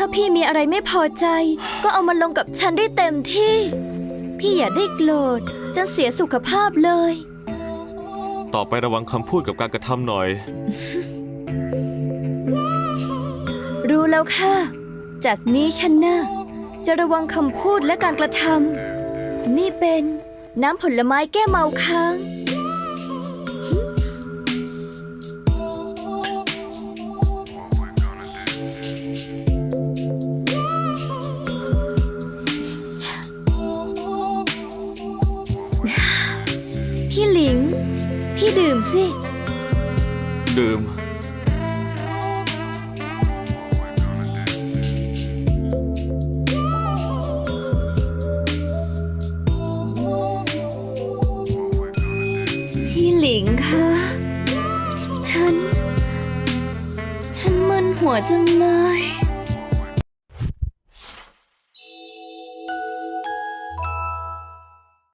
ถ้าพี่มีอะไรไม่พอใจ ก็เอามาลงกับฉันได้เต็มที่ พี่อย่าได้โกรธจนเสียสุขภาพเลย ต่อไประวังคำพูดกับการกระทำหน่อย รู้แล้วค่ะ จากนี้ฉันน่ะจะระวังคำพูดและการกระทำนี่เป็นน้ำผลไม้แก้เมาค้าง พี่หลิง พี่ดื่มสิ ดื่ม พี่หลิงคะฉัน ฉันมึนหัวจังเลย